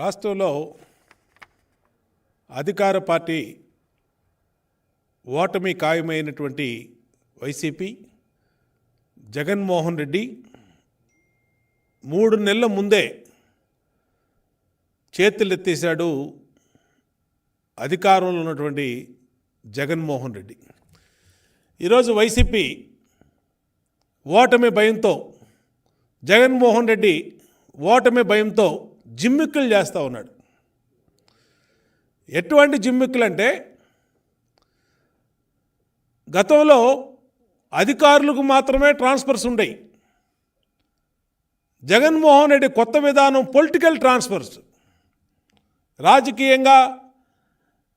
రాష్ట్రంలో అధికార పార్టీ ఓటమి ఖాయమైనటువంటి వైసీపీ జగన్మోహన్ రెడ్డి మూడు నెలల ముందే చేతులెత్తేశాడు అధికారంలో ఉన్నటువంటి జగన్మోహన్ రెడ్డి. ఈరోజు వైసీపీ ఓటమి భయంతో జగన్మోహన్ రెడ్డి ఓటమి భయంతో జిమ్మిక్కులు చేస్తూ ఉన్నాడు. ఎటువంటి జిమ్మిక్కులు అంటే గతంలో అధికారులకు మాత్రమే ట్రాన్స్ఫర్స్ ఉండేవి జగన్మోహన్ రెడ్డి కొత్త విధానం పొలిటికల్ ట్రాన్స్ఫర్స్. రాజకీయంగా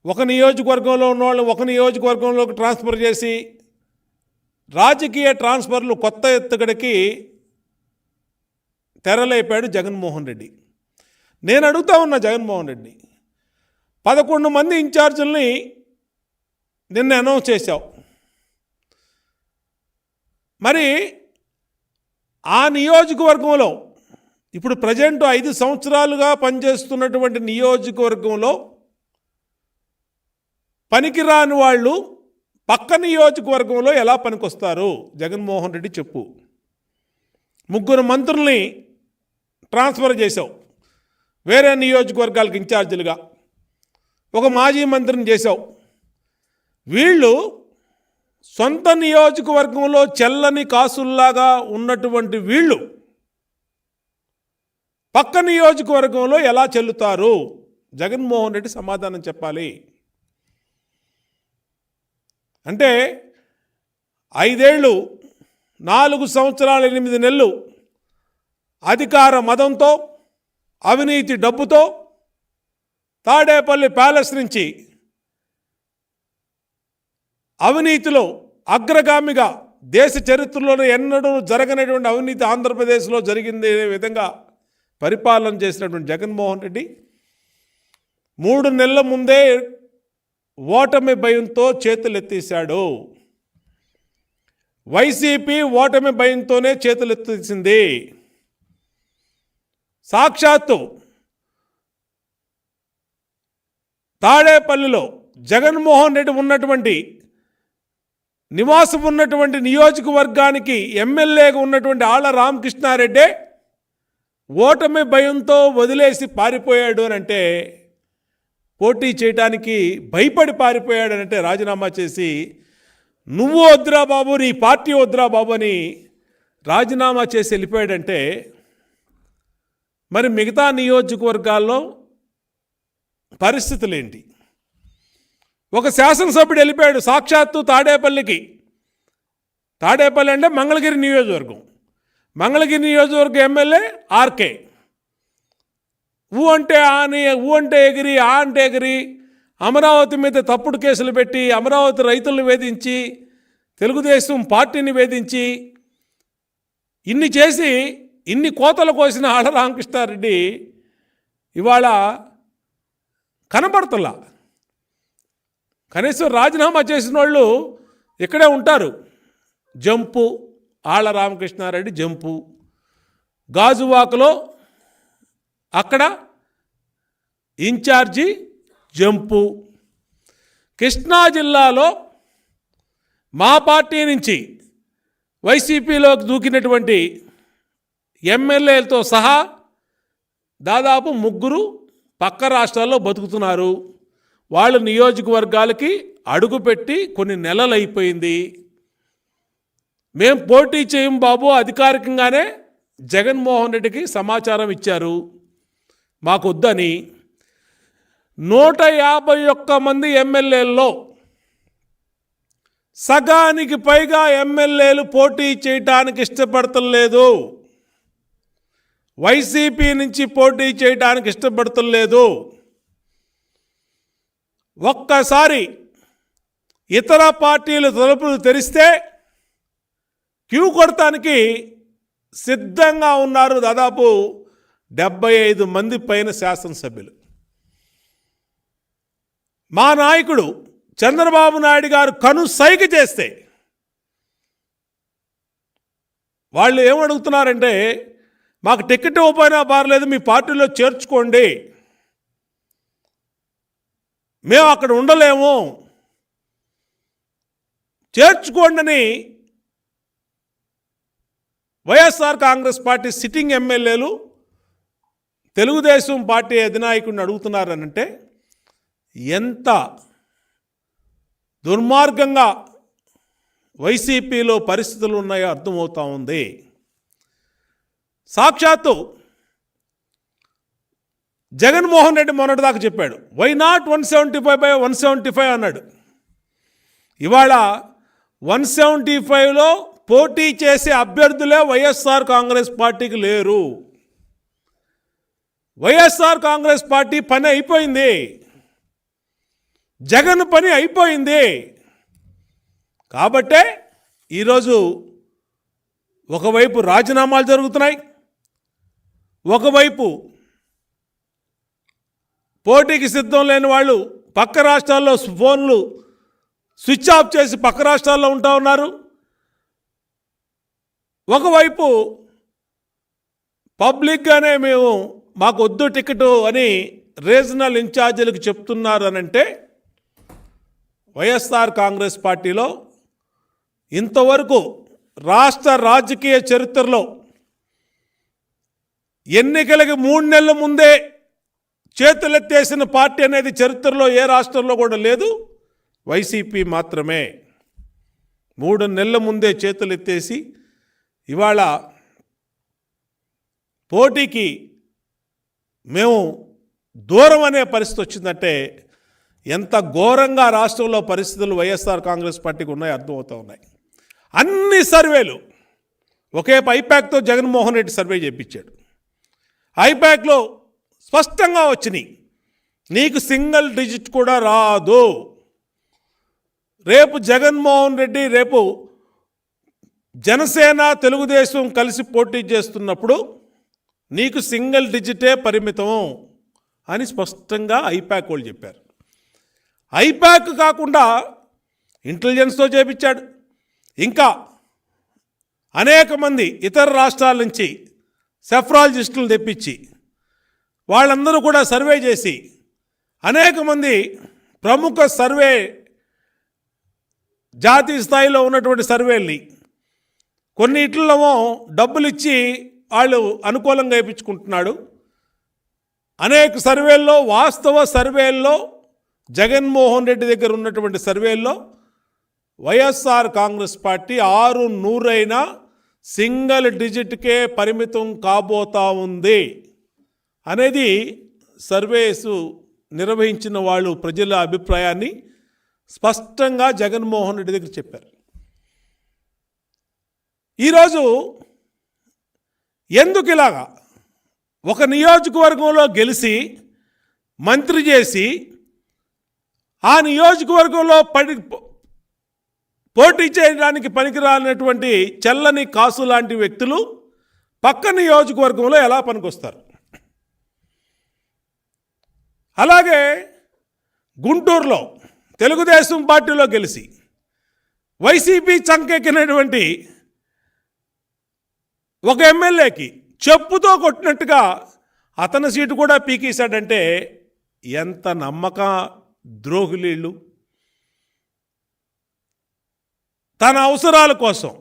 ఒక నియోజకవర్గంలో ఉన్న వాళ్ళు ఒక నియోజకవర్గంలోకి ట్రాన్స్ఫర్ చేసి రాజకీయ ట్రాన్స్ఫర్లు కొత్త ఎత్తుగడికి తెరలేపాడు జగన్మోహన్ రెడ్డి. నేను అడుగుతా ఉన్నా జగన్మోహన్ రెడ్డి పదకొండు మంది ఇన్ఛార్జీలని నిన్న అనౌన్స్ చేశావు. మరి ఆ నియోజకవర్గంలో ఇప్పుడు ప్రజెంట్ ఐదు సంవత్సరాలుగా పనిచేస్తున్నటువంటి నియోజకవర్గంలో పనికిరాని వాళ్ళు పక్క నియోజకవర్గంలో ఎలా పనికొస్తారు? జగన్మోహన్ రెడ్డి చెప్పు. ముగ్గురు మంత్రుల్ని ట్రాన్స్ఫర్ చేశావు. వేరే నియోజకవర్గాలకు ఇన్ఛార్జీలుగా ఒక మాజీ మంత్రిని చేశావు. వీళ్ళు సొంత నియోజకవర్గంలో చెల్లని కాసుల్లాగా ఉన్నటువంటి వీళ్ళు పక్క నియోజకవర్గంలో ఎలా చెల్లుతారు? జగన్మోహన్ రెడ్డి సమాధానం చెప్పాలి. అంటే ఐదేళ్ళు నాలుగు సంవత్సరాలు ఎనిమిది నెలలు అధికార మదంతో అవినీతి డబ్బుతో తాడేపల్లి ప్యాలెస్ నుంచి అవినీతిలో అగ్రగామిగా దేశ చరిత్రలోనే ఎన్నడూ జరగనటువంటి అవినీతి ఆంధ్రప్రదేశ్లో జరిగింది అనే విధంగా పరిపాలన చేసినటువంటి జగన్మోహన్ రెడ్డి మూడు నెలల ముందే ఓటమి భయంతో చేతులెత్తేశాడు. వైసీపీ ఓటమి భయంతోనే చేతులెత్తేసింది. సాక్షాత్తు తాడేపల్లిలో జగన్మోహన్ రెడ్డి ఉన్నటువంటి నివాసం ఉన్నటువంటి నియోజకవర్గానికి ఎమ్మెల్యేగా ఉన్నటువంటి ఆళ్ళ రామకృష్ణారెడ్డే ఓటమి భయంతో వదిలేసి పారిపోయాడు అని అంటే పోటీ చేయడానికి భయపడి పారిపోయాడు అని అంటే రాజీనామా చేసి నువ్వు వద్దురా బాబు నీ పార్టీ వద్దురా బాబు అని రాజీనామా చేసి వెళ్ళిపోయాడంటే మరి మిగతా నియోజకవర్గాల్లో పరిస్థితులు ఏంటి ఒక శాసనసభ్యుడు వెళ్ళిపోయాడు సాక్షాత్తు తాడేపల్లికి. తాడేపల్లి అంటే మంగళగిరి నియోజకవర్గం. మంగళగిరి నియోజకవర్గం ఎమ్మెల్యే ఆర్కే ఊ అంటే ఆని ఊ అంటే ఎగిరి ఆ అంటే ఎగిరి అమరావతి మీద తప్పుడు కేసులు పెట్టి అమరావతి రైతులను వేధించి తెలుగుదేశం పార్టీని వేధించి ఇన్ని చేసి ఇన్ని కోతలు కోసిన ఆళ్ళ రామకృష్ణారెడ్డి ఇవాళ కనబడుతులా. కనీసం రాజీనామా చేసిన వాళ్ళు ఇక్కడే ఉంటారు. జంపు ఆళ్ళ రామకృష్ణారెడ్డి జంపు. గాజువాకలో అక్కడ ఇన్ఛార్జి జంపు. కృష్ణా జిల్లాలో మా పార్టీ నుంచి వైసీపీలోకి దూకినటువంటి ఎమ్మెల్యేలతో సహా దాదాపు ముగ్గురు పక్క రాష్ట్రాల్లో బతుకుతున్నారు. వాళ్ళ నియోజకవర్గాలకి అడుగుపెట్టి కొన్ని నెలలు అయిపోయింది. మేం పోటీ చేయం బాబు అధికారికంగానే జగన్మోహన్ రెడ్డికి సమాచారం ఇచ్చారు. మాకు వద్దని నూట యాభై ఒక్క మంది ఎమ్మెల్యేల్లో సగానికి పైగా ఎమ్మెల్యేలు పోటీ చేయటానికి ఇష్టపడతలేదు వైసీపీ నుంచి పోటీ చేయడానికి ఇష్టపడుతులేదు. ఒక్కసారి ఇతర పార్టీలు తలుపులు తెరిస్తే క్యూ కొడటానికి సిద్ధంగా ఉన్నారు దాదాపు డెబ్బై ఐదు మంది పైన శాసనసభ్యులు. మా నాయకుడు చంద్రబాబు నాయుడు గారు కను సైకి చేస్తే వాళ్ళు ఏమడుగుతున్నారంటే మాకు టికెట్ ఇవ్వకపోయినా పర్లేదు మీ పార్టీలో చేర్చుకోండి. మేము అక్కడ ఉండలేము. చేర్చుకోండి వైఎస్ఆర్ కాంగ్రెస్ పార్టీ సిట్టింగ్ ఎమ్మెల్యేలు తెలుగుదేశం పార్టీ అధినాయకుడిని అడుగుతున్నారనంటే ఎంత దుర్మార్గంగా వైసీపీలో పరిస్థితులు ఉన్నాయో అర్థమవుతా ఉంది. సాక్షాత్తు జగన్మోహన్ రెడ్డి మొన్నటిదాకా చెప్పాడు why not one seventy five by one seventy five అన్నాడు. ఇవాళ వన్ సెవెంటీ ఫైవ్లో పోటీ చేసే అభ్యర్థులే వైఎస్ఆర్ కాంగ్రెస్ పార్టీకి లేరు. వైఎస్ఆర్ కాంగ్రెస్ పార్టీ పని అయిపోయింది. జగన్ పని అయిపోయింది. కాబట్టే ఈరోజు ఒకవైపు రాజీనామాలు జరుగుతున్నాయి ఒకవైపు పోటీకి సిద్ధం లేని వాళ్ళు పక్క రాష్ట్రాల్లో ఫోన్లు స్విచ్ ఆఫ్ చేసి పక్క రాష్ట్రాల్లో ఉంటా ఉన్నారు. ఒకవైపు పబ్లిక్గానే మేము మాకు వద్దు టికెట్ అని రీజనల్ ఇన్ఛార్జీలకు చెప్తున్నారు అని అంటే వైఎస్ఆర్ కాంగ్రెస్ పార్టీలో ఇంతవరకు రాష్ట్ర రాజకీయ చరిత్రలో ఎన్నికలకి మూడు నెలల ముందే చేతులెత్తేసిన పార్టీ అనేది చరిత్రలో ఏ రాష్ట్రంలో కూడా లేదు. వైసీపీ మాత్రమే. మూడు నెలల ముందే చేతులెత్తేసి ఇవాళ పోటీకి మేము దూరం అనే పరిస్థితి వచ్చిందంటే ఎంత ఘోరంగా రాష్ట్రంలో పరిస్థితులు వైఎస్ఆర్ కాంగ్రెస్ పార్టీకి ఉన్నాయో అర్థమవుతూ ఉన్నాయి. అన్ని సర్వేలు ఒకే పైప్యాక్తో జగన్మోహన్ రెడ్డి సర్వే చేయించాడు ఐప్యాక్లో స్పష్టంగా వచ్చినాయి. నీకు సింగిల్ డిజిట్ కూడా రాదు. రేపు జగన్మోహన్ రెడ్డి రేపు జనసేన తెలుగుదేశం కలిసి పోటీ చేస్తున్నప్పుడు నీకు సింగిల్ డిజిటే పరిమితం అని స్పష్టంగా ఐప్యాక్ వాళ్ళు చెప్పారు. ఐప్యాక్ కాకుండా ఇంటెలిజెన్స్తో చేపించాడు. ఇంకా అనేక మంది ఇతర రాష్ట్రాల నుంచి సెఫ్రాలజిస్టులు తెప్పించి వాళ్ళందరూ కూడా సర్వే చేసి అనేక మంది ప్రముఖ సర్వే జాతీయ స్థాయిలో ఉన్నటువంటి సర్వేల్ని కొన్నిట్లలో డబ్బులు ఇచ్చి వాళ్ళు అనుకూలంగా వేయించుకుంటున్నాడు అనేక సర్వేల్లో వాస్తవ సర్వేల్లో జగన్మోహన్ రెడ్డి దగ్గర ఉన్నటువంటి సర్వేల్లో వైఎస్ఆర్ కాంగ్రెస్ పార్టీ ఆరు నూరైనా సింగిల్ డిజిట్కే పరిమితం కాబోతా ఉంది అనేది సర్వేసు నిర్వహించిన వాళ్ళు ప్రజల అభిప్రాయాన్ని స్పష్టంగా జగన్మోహన్ రెడ్డి దగ్గర చెప్పారు. ఈరోజు ఎందుకు ఇలాగా? ఒక నియోజకవర్గంలో గెలిచి మంత్రి చేసి ఆ నియోజకవర్గంలో పడి పోటీ చేయడానికి పనికిరానటువంటి చెల్లని కాసు లాంటి వ్యక్తులు పక్క నియోజకవర్గంలో ఎలా పనికొస్తారు? అలాగే గుంటూరులో తెలుగుదేశం పార్టీలో గెలిచి వైసీపీ చంకెక్కినటువంటి ఒక ఎమ్మెల్యేకి చెప్పుతో కొట్టినట్టుగా అతని సీటు కూడా పీకేశాడంటే ఎంత నమ్మక ద్రోహులీళ్ళు తన అవసరాల కోసం.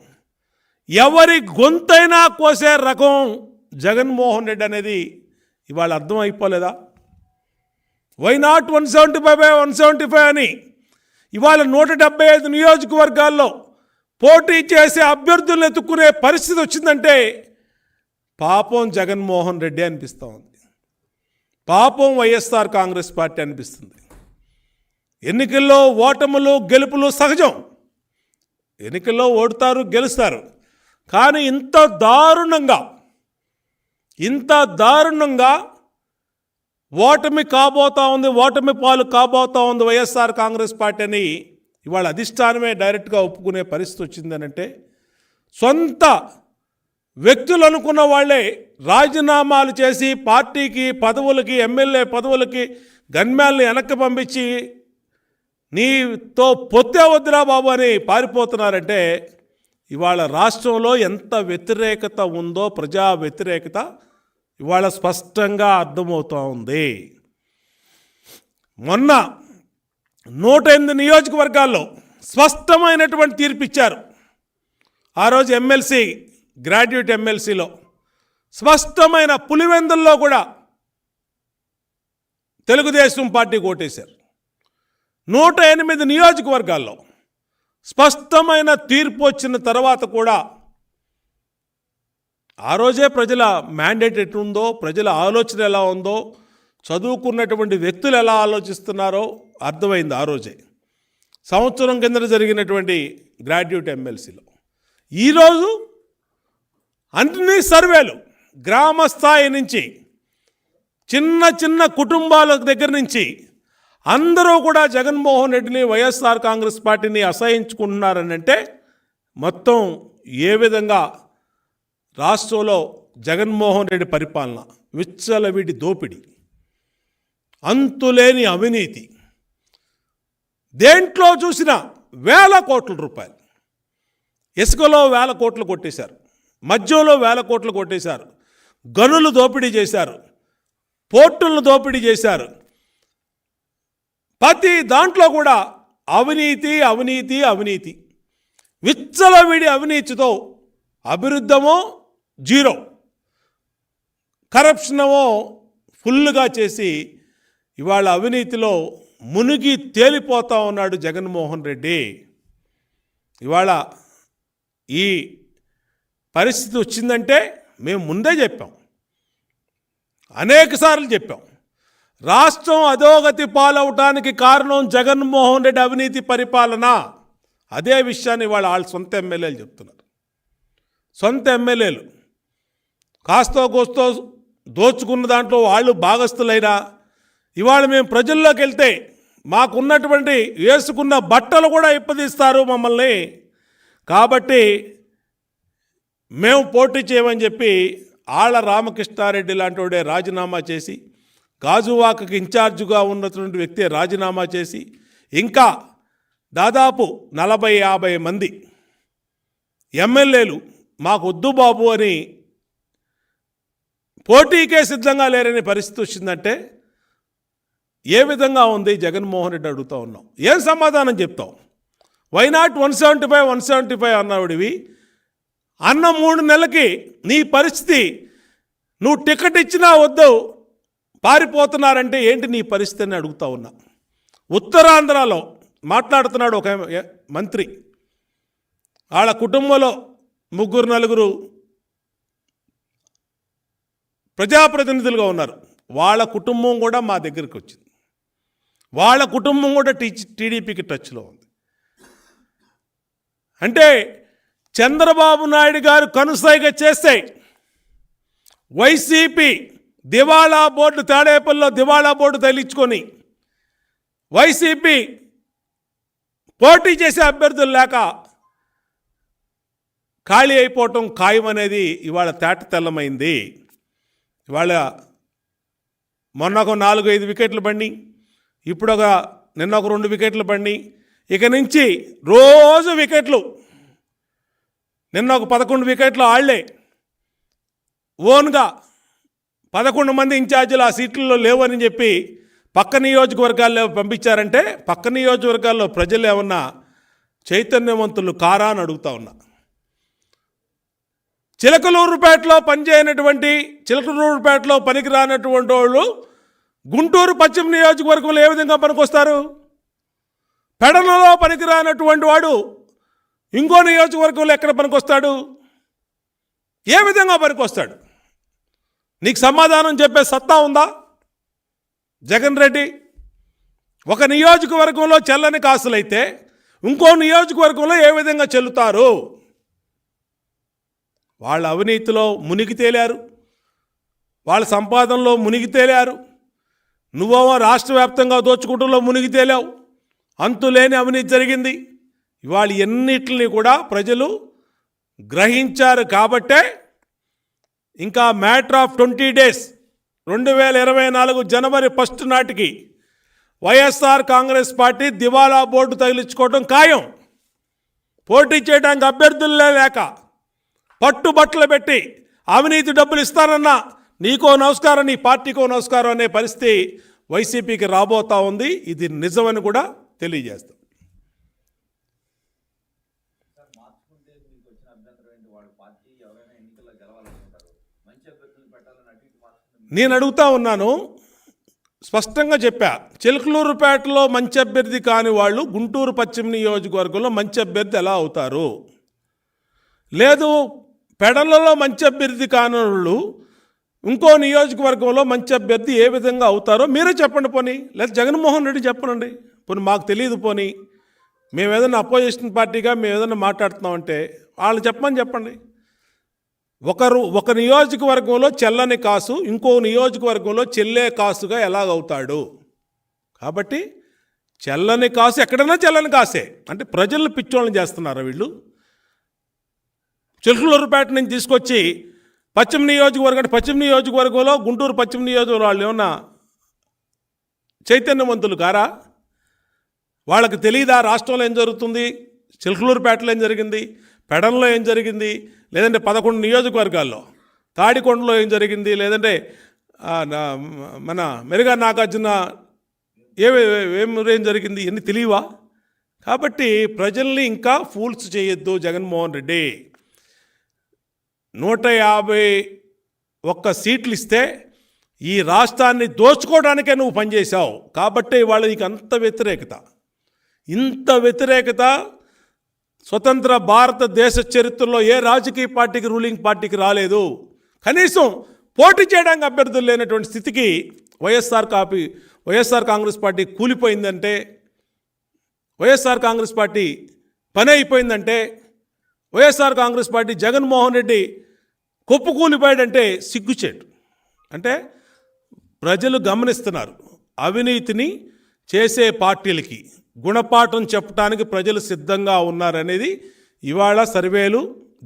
ఎవరి గొంతైనా కోసే రకం జగన్మోహన్ రెడ్డి అనేది ఇవాళ అర్థం అయిపోలేదా? Why not one seventy five by one seventy five అని ఇవాళ నూట డెబ్బై ఐదు నియోజకవర్గాల్లో పోటీ చేసే అభ్యర్థులను ఎత్తుక్కునే పరిస్థితి వచ్చిందంటే పాపం జగన్మోహన్ రెడ్డి అనిపిస్తూ ఉంది. పాపం వైఎస్ఆర్ కాంగ్రెస్ పార్టీ అనిపిస్తుంది. ఎన్నికల్లో ఓటములు గెలుపులు సహజం. ఎన్నికల్లో ఓడుతారు గెలుస్తారు. కానీ ఇంత దారుణంగా ఇంత దారుణంగా ఓటమి కాబోతా ఉంది ఓటమి పాలు కాబోతా ఉంది వైఎస్ఆర్ కాంగ్రెస్ పార్టీ అని ఇవాళ అధిష్టానమే డైరెక్ట్గా ఒప్పుకునే పరిస్థితి వచ్చిందనంటే సొంత వ్యక్తులు అనుకున్న వాళ్ళే రాజీనామాలు చేసి పార్టీకి పదవులకి ఎమ్మెల్యే పదవులకి గన్మ్యాల్ని వెనక్కి పంపించి నీతో పొత్తే వద్దురా బాబు అని పారిపోతున్నారంటే ఇవాళ రాష్ట్రంలో ఎంత వ్యతిరేకత ఉందో ప్రజా వ్యతిరేకత ఇవాళ స్పష్టంగా అర్థమవుతూ ఉంది. మొన్న నూట ఎనిమిది నియోజకవర్గాల్లో స్పష్టమైనటువంటి తీర్పు ఇచ్చారు ఆ రోజు ఎమ్మెల్సీ గ్రాడ్యుయేట్ ఎమ్మెల్సీలో స్పష్టమైన పులివెందుల్లో కూడా తెలుగుదేశం పార్టీ ఓటేశారు నూట ఎనిమిది నియోజకవర్గాల్లో స్పష్టమైన తీర్పు వచ్చిన తర్వాత కూడా ఆ రోజే ప్రజల మ్యాండేట్ ఎట్లుందో ప్రజల ఆలోచన ఎలా ఉందో చదువుకున్నటువంటి వ్యక్తులు ఎలా ఆలోచిస్తున్నారో అర్థమైంది ఆ రోజే. సంవత్సరం కింద జరిగినటువంటి గ్రాడ్యుయేట్ ఎమ్మెల్సీలో. ఈరోజు అన్ని సర్వేలు గ్రామ స్థాయి నుంచి చిన్న చిన్న కుటుంబాల దగ్గర నుంచి అందరూ కూడా జగన్మోహన్ రెడ్డిని వైఎస్ఆర్ కాంగ్రెస్ పార్టీని అసహించుకుంటున్నారని అంటే మొత్తం ఏ విధంగా రాష్ట్రంలో జగన్మోహన్ రెడ్డి పరిపాలన విచ్చలవిడి దోపిడీ అంతులేని అవినీతి దేంట్లో చూసినా వేల కోట్ల రూపాయలు ఇసుకలో వేల కోట్లు కొట్టేశారు మద్యంలో వేల కోట్లు కొట్టేశారు గనులు దోపిడీ చేశారు పోర్టులను దోపిడీ చేశారు ప్రతి దాంట్లో కూడా అవినీతి అవినీతి అవినీతి. విచ్చలవిడి అవినీతితో అభివృద్ధమో జీరో. కరప్షనమో ఫుల్గా చేసి ఇవాళ అవినీతిలో మునిగి తేలిపోతా ఉన్నాడు జగన్మోహన్ రెడ్డి. ఇవాళ ఈ పరిస్థితి వచ్చిందంటే మేము ముందే చెప్పాం. అనేక సార్లు చెప్పాం. రాష్ట్రం అధోగతి పాలవటానికి కారణం జగన్మోహన్ రెడ్డి అవినీతి పరిపాలన. అదే విషయాన్ని వాళ్ళ వాళ్ళ సొంత ఎమ్మెల్యేలు చెప్తున్నారు. సొంత ఎమ్మెల్యేలు. కాస్తో కోస్తో దోచుకున్న దాంట్లో వాళ్ళు భాగస్థులైనా. ఇవాళ మేము ప్రజల్లోకి వెళ్తే మాకున్నటువంటి వేసుకున్న బట్టలు కూడా ఇప్పదీస్తారు మమ్మల్ని. కాబట్టి మేము పోటీ చేయమని చెప్పి ఆళ్ళ రామకృష్ణారెడ్డి లాంటి రాజీనామా చేసి గాజువాకకి ఇన్ఛార్జుగా ఉన్నటువంటి వ్యక్తి రాజీనామా చేసి ఇంకా దాదాపు నలభై యాభై మంది ఎమ్మెల్యేలు మాకు వద్దు బాబు అని పోటీకే సిద్ధంగా లేరనే పరిస్థితి వచ్చిందంటే ఏ విధంగా ఉంది? జగన్మోహన్ రెడ్డి అడుగుతా ఉన్నాం. ఏం సమాధానం చెప్తాం? Why not one seventy five one seventy five అన్నవాడివి. అన్న మూడు నెలలకి నీ పరిస్థితి నువ్వు టికెట్ ఇచ్చినా వద్దు పారిపోతున్నారంటే ఏంటి నీ పరిస్థితి అని అడుగుతా ఉన్నా. ఉత్తరాంధ్రలో మాట్లాడుతున్నాడు ఒక మంత్రి. వాళ్ళ కుటుంబంలో ముగ్గురు నలుగురు ప్రజాప్రతినిధులుగా ఉన్నారు. వాళ్ళ కుటుంబం కూడా మా దగ్గరికి వచ్చింది. వాళ్ళ కుటుంబం కూడా టీచ్ టీడీపీకి టచ్లో ఉంది. అంటే చంద్రబాబు నాయుడు గారు కనుసైగ చేస్తే వైసీపీ దివాళా బోర్డు తాడేపల్లిలో దివాళా బోర్డు తగిలించుకొని వైసీపీ పోటీ చేసే అభ్యర్థులు లేక ఖాళీ అయిపోవటం ఖాయం అనేది ఇవాళ తేట తెల్లమైంది. ఇవాళ మొన్న ఒక నాలుగు ఐదు వికెట్లు పండి ఇప్పుడు ఒక నిన్న ఒక రెండు వికెట్లు పండి ఇక నుంచి రోజు వికెట్లు. నిన్న ఒక పదకొండు వికెట్లు ఆళ్ళే. ఓన్గా పదకొండు మంది ఇన్ఛార్జీలు ఆ సీట్లలో లేవని చెప్పి పక్క నియోజకవర్గాల్లో పంపించారంటే పక్క నియోజకవర్గాల్లో ప్రజలు ఏమన్నా చైతన్యవంతులు కారా అని అడుగుతా ఉన్నా. చిలకలూరుపేటలో పనిచేయనటువంటి చిలకలూరుపేటలో పనికిరానటువంటి వాళ్ళు గుంటూరు పశ్చిమ నియోజకవర్గంలో ఏ విధంగా పనికొస్తారు? పెడనలో పనికిరానటువంటి వాడు ఇంకో నియోజకవర్గంలో ఎక్కడ పనికొస్తాడు? ఏ విధంగా పనికొస్తాడు? నీకు సమాధానం చెప్పే సత్తా ఉందా? జగన్ రెడ్డి ఒక నియోజకవర్గంలో చెల్లని కాసులైతే ఇంకో నియోజకవర్గంలో ఏ విధంగా చెల్లుతారు? వాళ్ళ అవినీతిలో మునిగి తేలారు. వాళ్ళ సంపాదనలో మునిగి తేలారు. నువ్వేమో రాష్ట్ర వ్యాప్తంగా దోచుకుంటంలో మునిగి తేలావు. అంతులేని అవినీతి జరిగింది. ఇవాళ ఎన్నిటిని కూడా ప్రజలు గ్రహించారు కాబట్టే ఇంకా మ్యాటర్ ఆఫ్ ట్వంటీ డేస్ రెండు వేల ఇరవై నాలుగు జనవరి ఫస్ట్ నాటికి వైఎస్ఆర్ కాంగ్రెస్ పార్టీ దివాలా బోర్డు తగిలించుకోవడం ఖాయం. పోటీ చేయడానికి అభ్యర్థులే లేక పట్టుబట్టలు పెట్టి అవినీతి డబ్బులు ఇస్తానన్నా నీకో నమస్కారం నీ పార్టీకో నమస్కారం అనే పరిస్థితి వైసీపీకి రాబోతా ఉంది. ఇది నిజమని కూడా తెలియజేస్తాం సార్ మార్చుకుంటే మీకు వచ్చిన అభ్యంతరం ఏంటి వాళ్ళ పార్టీ ఎవరైనా ఎన్నికల్లో గెలవాలనుకుంటారు మంచి అభ్యర్థులు పెట్టాలని అటు ఇటు మార్చుకుంటే నేను అడుగుతా ఉన్నాను స్పష్టంగా చెప్పా. చిలకలూరుపేటలో మంచి అభ్యర్థి కాని వాళ్ళు గుంటూరు పశ్చిమ నియోజకవర్గంలో మంచి అభ్యర్థి ఎలా అవుతారు? లేదు పెడలలో మంచి అభ్యర్థి కాని వాళ్ళు ఇంకో నియోజకవర్గంలో మంచి అభ్యర్థి ఏ విధంగా అవుతారో మీరే చెప్పండి పోనీ. లేదా జగన్మోహన్ రెడ్డి చెప్పనండి. పోనీ మాకు తెలియదు పోనీ. మేము ఏదైనా అపోజిషన్ పార్టీగా మేము ఏదైనా మాట్లాడుతున్నామంటే వాళ్ళు చెప్పమని చెప్పండి. ఒకరు ఒక నియోజకవర్గంలో చెల్లని కాసు ఇంకో నియోజకవర్గంలో చెల్లే కాసుగా ఎలాగవుతాడు? కాబట్టి చెల్లని కాసు ఎక్కడైనా చెల్లని కాసే. అంటే ప్రజలను పిచ్చోళ్ళని చేస్తున్నారు వీళ్ళు? చిలుకలూరుపేట నుంచి తీసుకొచ్చి పశ్చిమ నియోజకవర్గం అంటే పశ్చిమ నియోజకవర్గంలో గుంటూరు పశ్చిమ నియోజకవర్గం వాళ్ళు ఏమన్నా చైతన్యవంతులు కారా? వాళ్ళకి తెలియదా రాష్ట్రంలో ఏం జరుగుతుంది? చిలుకలూరుపేటలో ఏం జరిగింది? పెడంలో ఏం జరిగింది? లేదంటే పదకొండు నియోజకవర్గాల్లో. తాడికొండలో ఏం జరిగింది? లేదంటే మన మెరుగా నాగార్జున ఏమి ఏం జరిగింది? ఇవన్నీ తెలియవా? కాబట్టి ప్రజల్ని ఇంకా ఫూల్స్ చేయొద్దు జగన్మోహన్ రెడ్డి. నూట యాభై ఒక్క సీట్లు ఇస్తే ఈ రాష్ట్రాన్ని దోచుకోవడానికే నువ్వు పనిచేశావు. కాబట్టి వాళ్ళ నీకు అంత వ్యతిరేకత. ఇంత వ్యతిరేకత స్వతంత్ర భారతదేశ చరిత్రలో ఏ రాజకీయ పార్టీకి రూలింగ్ పార్టీకి రాలేదు. కనీసం పోటీ చేయడానికి అభ్యర్థులు లేనటువంటి స్థితికి వైఎస్ఆర్ కాపీ వైఎస్ఆర్ కాంగ్రెస్ పార్టీ కూలిపోయిందంటే వైఎస్ఆర్ కాంగ్రెస్ పార్టీ పని అయిపోయిందంటే వైఎస్ఆర్ కాంగ్రెస్ పార్టీ జగన్మోహన్ రెడ్డి కుప్పకూలిపోయాడంటే సిగ్గుచేటు. అంటే ప్రజలు గమనిస్తున్నారు అవినీతిని చేసే పార్టీలకి. గుణపాఠం చెప్పడానికి ప్రజలు సిద్ధంగా ఉన్నారనేది ఇవాళ సర్వేలు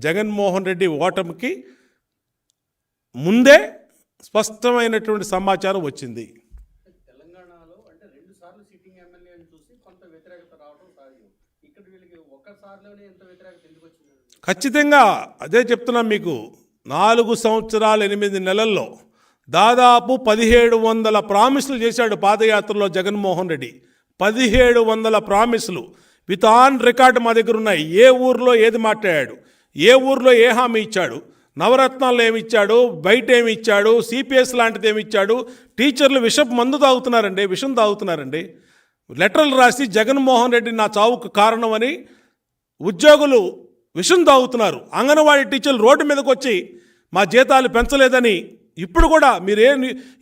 జగన్మోహన్ రెడ్డి ఓటమికి ముందే స్పష్టమైనటువంటి సమాచారం వచ్చింది? ఖచ్చితంగా అదే చెప్తున్నాం మీకు నాలుగు సంవత్సరాలు ఎనిమిది నెలల్లో దాదాపు పదిహేడు వందల ప్రామిసులు చేశాడు పాదయాత్రలో జగన్మోహన్ రెడ్డి. పదిహేడు వందల ప్రామిసులు. విత్ ఆన్ రికార్డు మా దగ్గర ఉన్నాయి. ఏ ఊర్లో ఏది మాట్లాడాడు? ఏ ఊర్లో ఏ హామీ ఇచ్చాడు? నవరత్నాలు ఏమి ఇచ్చాడు? బయట ఏమి ఇచ్చాడు? సిపిఎస్ లాంటిది ఏమి ఇచ్చాడు? టీచర్లు విషపు మందు తాగుతున్నారండి. విషం తాగుతున్నారండి. లెటర్లు రాసి జగన్మోహన్ రెడ్డి నా చావుకు కారణమని ఉద్యోగులు విషం తాగుతున్నారు. అంగన్వాడీ టీచర్లు రోడ్డు మీదకి వచ్చి మా జీతాలు పెంచలేదని ఇప్పుడు కూడా మీరు ఏ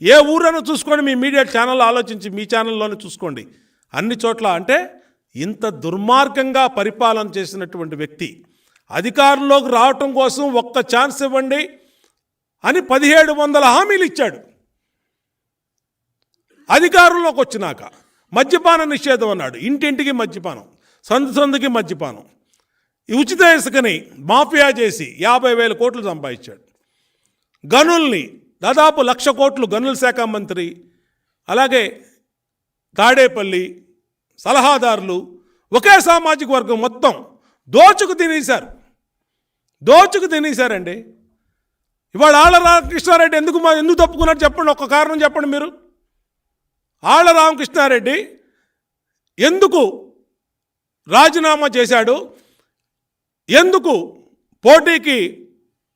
ఏ ఊరైనా చూసుకోండి. మీ మీడియా ఛానల్ ఆలోచించి మీ ఛానల్లోనే చూసుకోండి. అన్ని చోట్ల అంటే ఇంత దుర్మార్గంగా పరిపాలన చేసినటువంటి వ్యక్తి అధికారంలోకి రావటం కోసం ఒక్క ఛాన్స్ ఇవ్వండి అని పదిహేడు వందల హామీలు ఇచ్చాడు. అధికారంలోకి వచ్చినాక మద్యపాన నిషేధం అన్నాడు. ఇంటింటికి మద్యపానం సందు సందుకి మద్యపానం. ఉచిత ఇసుకని మాఫియా చేసి యాభై వేల కోట్లు సంపాదించాడు. గనుల్ని దాదాపు లక్ష కోట్లు గనుల శాఖ మంత్రి అలాగే తాడేపల్లి సలహాదారులు ఒకే సామాజిక వర్గం మొత్తం దోచుకు తినేశారు. దోచుకు తినేశారండి. ఇవాళ ఆళ్ళ రామకృష్ణారెడ్డి ఎందుకు ఎందుకు తప్పుకున్నారు చెప్పండి ఒక్క కారణం చెప్పండి మీరు. ఆళ్ళ రామకృష్ణారెడ్డి ఎందుకు రాజీనామా చేశాడు ఎందుకు పోటీకి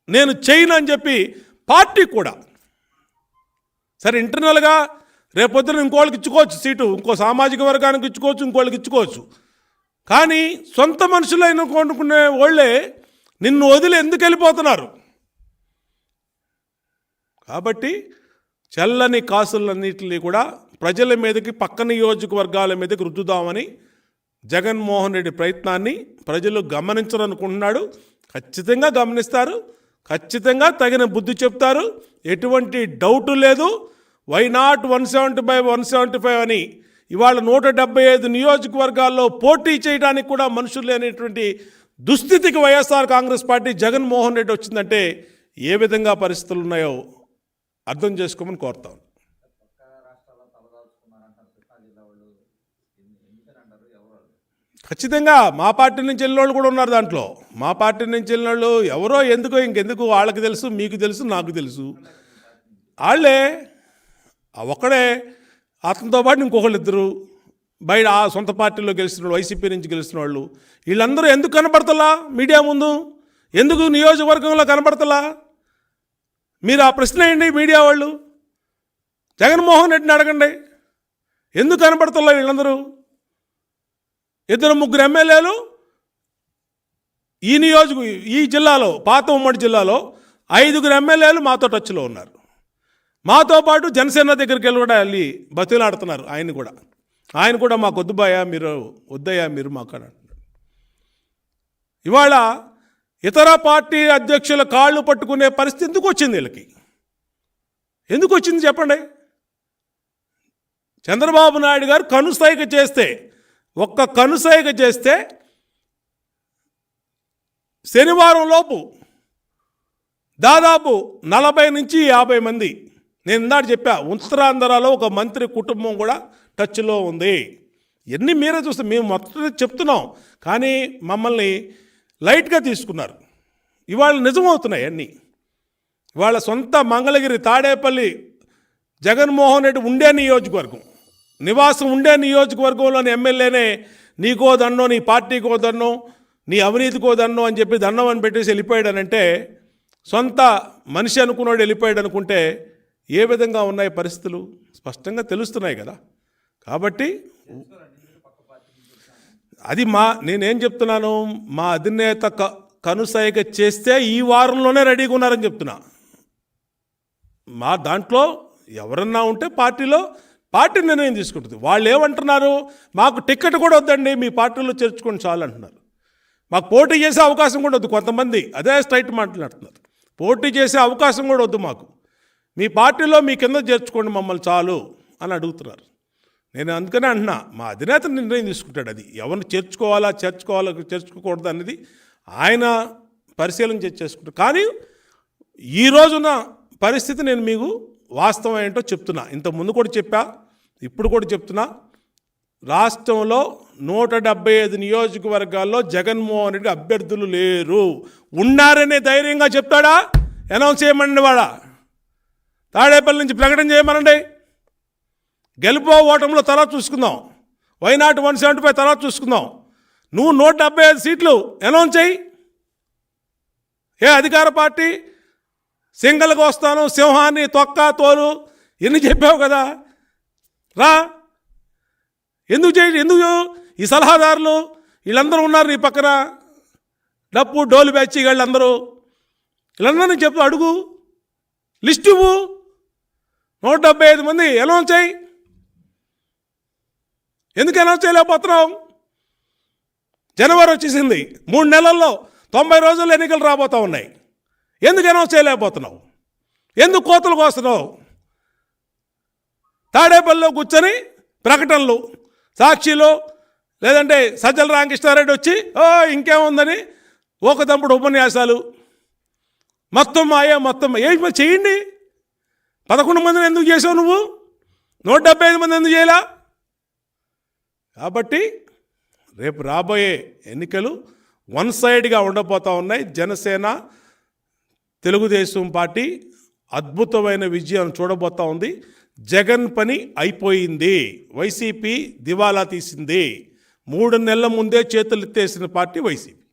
నేను చేయను అని చెప్పి పార్టీ కూడా. సరే ఇంటర్నల్గా రేపొద్దున ఇంకోళ్ళకి ఇచ్చుకోవచ్చు సీటు ఇంకో సామాజిక వర్గానికి ఇచ్చుకోవచ్చు ఇంకోళ్ళకి ఇచ్చుకోవచ్చు. కానీ సొంత మనుషులైన కొనుక్కునే వాళ్ళే నిన్ను వదిలి ఎందుకు వెళ్ళిపోతున్నారు? కాబట్టి చల్లని కాసులన్నింటినీ కూడా ప్రజల మీదకి పక్క నియోజకవర్గాల మీదకి రుద్దుదామని జగన్మోహన్ రెడ్డి ప్రయత్నాన్ని ప్రజలు గమనించరనుకుంటున్నాడు. ఖచ్చితంగా గమనిస్తారు. ఖచ్చితంగా తగిన బుద్ధి చెప్తారు. ఎటువంటి డౌటు లేదు. Why not one seventy five one seventy five అని? ఇవాళ నూట డెబ్బై ఐదు నియోజకవర్గాల్లో పోటీ చేయడానికి కూడా మనుషులు లేనటువంటి దుస్థితికి వైఎస్ఆర్ కాంగ్రెస్ పార్టీ జగన్మోహన్ రెడ్డి వచ్చిందంటే ఏ విధంగా పరిస్థితులు ఉన్నాయో అర్థం చేసుకోమని కోరుతాం. ఖచ్చితంగా మా పార్టీ నుంచి వెళ్ళిన వాళ్ళు కూడా ఉన్నారు దాంట్లో. మా పార్టీ నుంచి వెళ్ళిన వాళ్ళు ఎవరో ఎందుకో ఇంకెందుకు వాళ్ళకి తెలుసు మీకు తెలుసు నాకు తెలుసు. వాళ్ళే ఒకడే ఒక్కడే అతనితో పాటు ఇంకొకళ్ళు ఇద్దరు. బయట ఆ సొంత పార్టీలో గెలిచిన వాళ్ళు వైసీపీ నుంచి గెలిచిన వాళ్ళు. వీళ్ళందరూ ఎందుకు కనపడతలా మీడియా ముందు? ఎందుకు నియోజకవర్గంలో కనపడతలా? మీరు ఆ ప్రశ్న వేయండి మీడియా వాళ్ళు? జగన్మోహన్ రెడ్డిని అడగండి. ఎందుకు కనపడతలా వీళ్ళందరూ? ఇద్దరు ముగ్గురు ఎమ్మెల్యేలు ఈ నియోజక ఈ జిల్లాలో పాత ఉమ్మడి జిల్లాలో ఐదుగురు ఎమ్మెల్యేలు మాతో టచ్లో ఉన్నారు. మాతో పాటు జనసేన దగ్గరికి వెళ్ళి కూడా వెళ్ళి బతిలాడుతున్నారు ఆయన కూడా. ఆయన కూడా మాకు వద్దుబాయా మీరు వద్దయ్యా మీరు మాకు అని ఇవాళ ఇతర పార్టీ అధ్యక్షుల కాళ్ళు పట్టుకునే పరిస్థితి ఎందుకు వచ్చింది వీళ్ళకి? ఎందుకు వచ్చింది చెప్పండి. చంద్రబాబు నాయుడు గారు కనుసైగ చేస్తే ఒక్క కనుసైగ చేస్తే శనివారం లోపు దాదాపు నలభై నుంచి యాభై మంది నేను ఇందాక చెప్పా ఉత్తరాంధ్రలో ఒక మంత్రి కుటుంబం కూడా టచ్లో ఉంది. ఎన్ని మీరే చూస్తే మేము మొత్తం చెప్తున్నాం కానీ మమ్మల్ని లైట్గా తీసుకున్నారు. ఇవాళ నిజమవుతున్నాయి అన్నీ. ఇవాళ సొంత మంగళగిరి తాడేపల్లి జగన్మోహన్ రెడ్డి ఉండే నియోజకవర్గం నివాసం ఉండే నియోజకవర్గంలోని ఎమ్మెల్యేనే నీకో దన్నో నీ పార్టీకో దన్నో నీ అవినీతికో దన్నో అని చెప్పి దండం అని పెట్టేసి వెళ్ళిపోయాడనంటే సొంత మనిషి అనుకున్నాడు వెళ్ళిపోయాడు అనుకుంటే ఏ విధంగా ఉన్నాయి పరిస్థితులు? స్పష్టంగా తెలుస్తున్నాయి కదా. కాబట్టి అది మా నేనేం చెప్తున్నాను? మా అధినేత క కనుసైగ చేస్తే ఈ వారంలోనే రెడీగా ఉన్నారని చెప్తున్నా. మా దాంట్లో ఎవరన్నా ఉంటే పార్టీలో పార్టీ నిర్ణయం తీసుకుంటుంది. వాళ్ళు ఏమంటున్నారు? మాకు టికెట్ కూడా వద్దండి మీ పార్టీలో చేర్చుకొని చాలు అంటున్నారు. మాకు పోటీ చేసే అవకాశం కూడా వద్దు కొంతమంది. అదే స్ట్రైట్ మాట్లాడుతున్నారు. పోటీ చేసే అవకాశం కూడా వద్దు మాకు. మీ పార్టీలో మీ కింద చేర్చుకోండి మమ్మల్ని చాలు అని అడుగుతున్నారు. నేను అందుకనే అంటున్నా మా అధినేత నిర్ణయం తీసుకుంటాడు అది. ఎవరిని చేర్చుకోవాలా చేర్చుకోవాలా చేర్చుకోకూడదు అనేది ఆయన పరిశీలన చేసుకుంటారు కానీ ఈ రోజున పరిస్థితి నేను మీకు వాస్తవం ఏంటో చెప్తున్నా. ఇంతకుముందు కూడా చెప్పా ఇప్పుడు కూడా చెప్తున్నా. రాష్ట్రంలో నూట డెబ్బై ఐదు నియోజకవర్గాల్లో జగన్మోహన్ రెడ్డి అభ్యర్థులు లేరు. ఉన్నారనే ధైర్యంగా చెప్తాడా? అనౌన్స్ చేయమండి వాడా తాడేపల్లి నుంచి ప్రకటన చేయమనండి. గెలుపో ఓటంలో తర్వాత చూసుకుందాం. వైనాట్ వన్ సెవెంటీ ఫైవ్ తర్వాత చూసుకుందాం. నువ్వు నూట డెబ్బై ఐదు సీట్లు అనౌన్స్ చేయి. ఏ అధికార పార్టీ? సింగల్గా వస్తాను సింహాన్ని తొక్క తోలు ఎన్ని చెప్పావు కదా? రా. ఎందుకు చేయ? ఎందుకు? ఈ సలహాదారులు వీళ్ళందరూ ఉన్నారు నీ పక్కన. డప్పు డోలు బ్యాచి వీళ్ళందరూ. వీళ్ళందరినీ చెప్పు అడుగు. లిస్ట్ ఇవ్వు. నూట డెబ్బై ఐదు మంది అనౌన్స్ చేయి. ఎందుకు అనౌన్స్ చేయలేకపోతున్నావు? జనవరి వచ్చేసింది. మూడు నెలల్లో తొంభై రోజుల్లో ఎన్నికలు రాబోతూ ఉన్నాయి. ఎందుకు అనౌన్స్ చేయలేకపోతున్నావు? ఎందుకు కోతలు కోస్తున్నావు? తాడేపల్లిలో కూర్చొని ప్రకటనలు సాక్షిలో లేదంటే సజ్జల రామకృష్ణారెడ్డి వచ్చి ఓ ఇంకేముందని? ఒక తప్పుడు ఉపన్యాసాలు. మొత్తం మాయే మొత్తం. ఏం చేయండి? పదకొండు మందిని ఎందుకు చేసావు నువ్వు? నూట డెబ్బై ఐదు మంది ఎందుకు చేయలా? కాబట్టి రేపు రాబోయే ఎన్నికలు వన్ సైడ్గా ఉండబోతూ ఉన్నాయి. జనసేన తెలుగుదేశం పార్టీ అద్భుతమైన విజయం చూడబోతా ఉంది. జగన్ పని అయిపోయింది. వైసీపీ దివాలా తీసింది. మూడు నెలల ముందే చేతులు ఎత్తేసిన పార్టీ వైసీపీ.